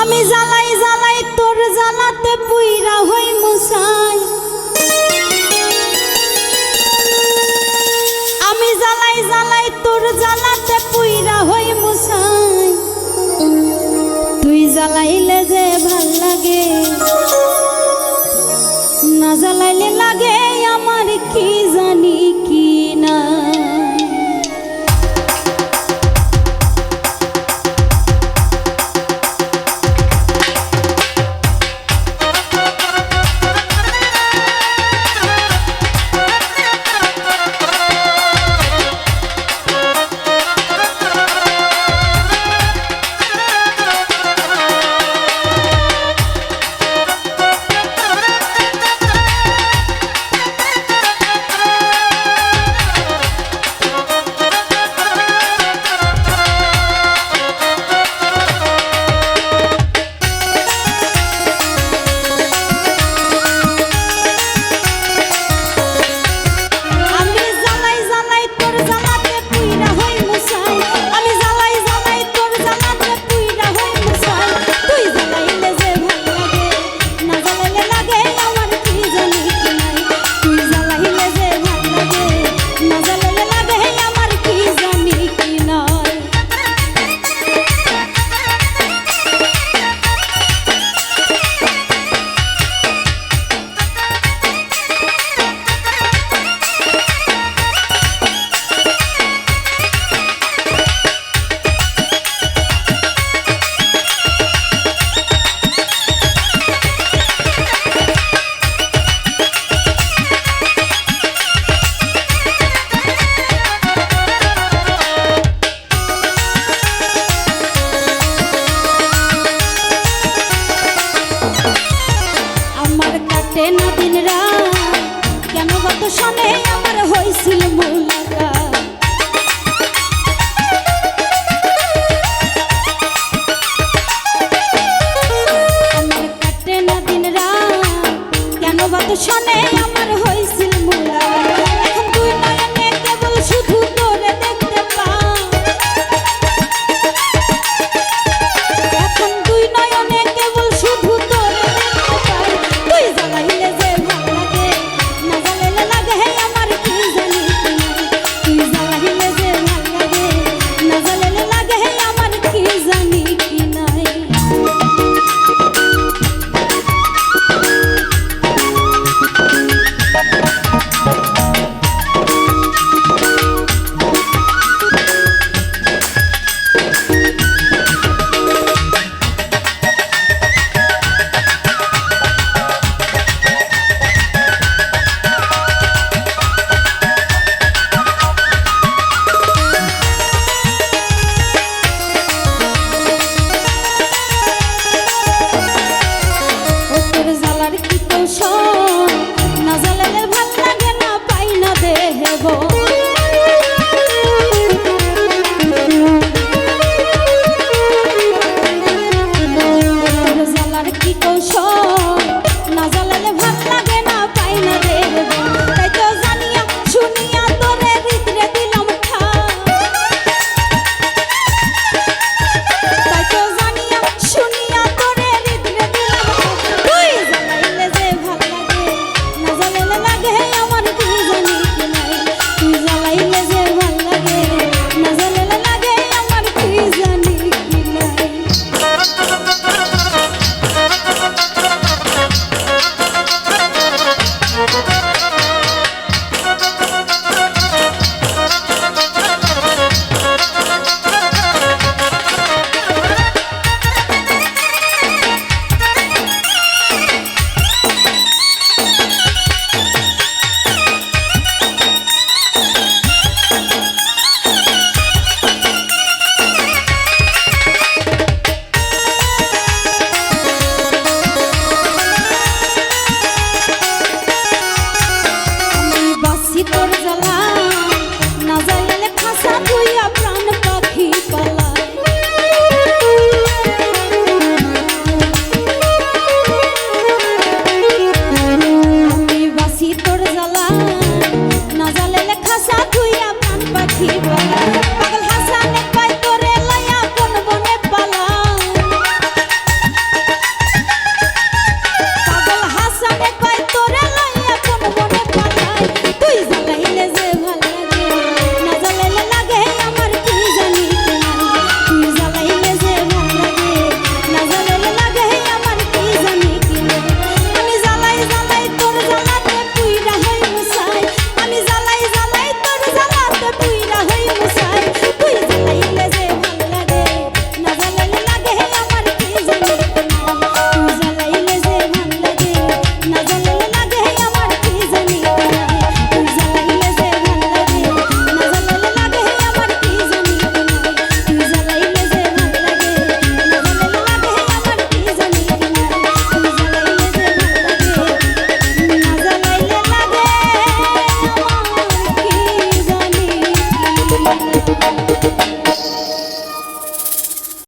আমি জ্বালাই জ্বালাই তোর জ্বালাতে পুইরা হই মুসাই। আমি জ্বালাই জ্বালাই তোর জ্বালাতে পুইরা হই মুসাই। তুই জ্বালাইলে যে ভালো লাগে, না জ্বালাইলে লাগে দূষণে আমার হয়েছিল মূল। কি কৌশল? না হে মুসা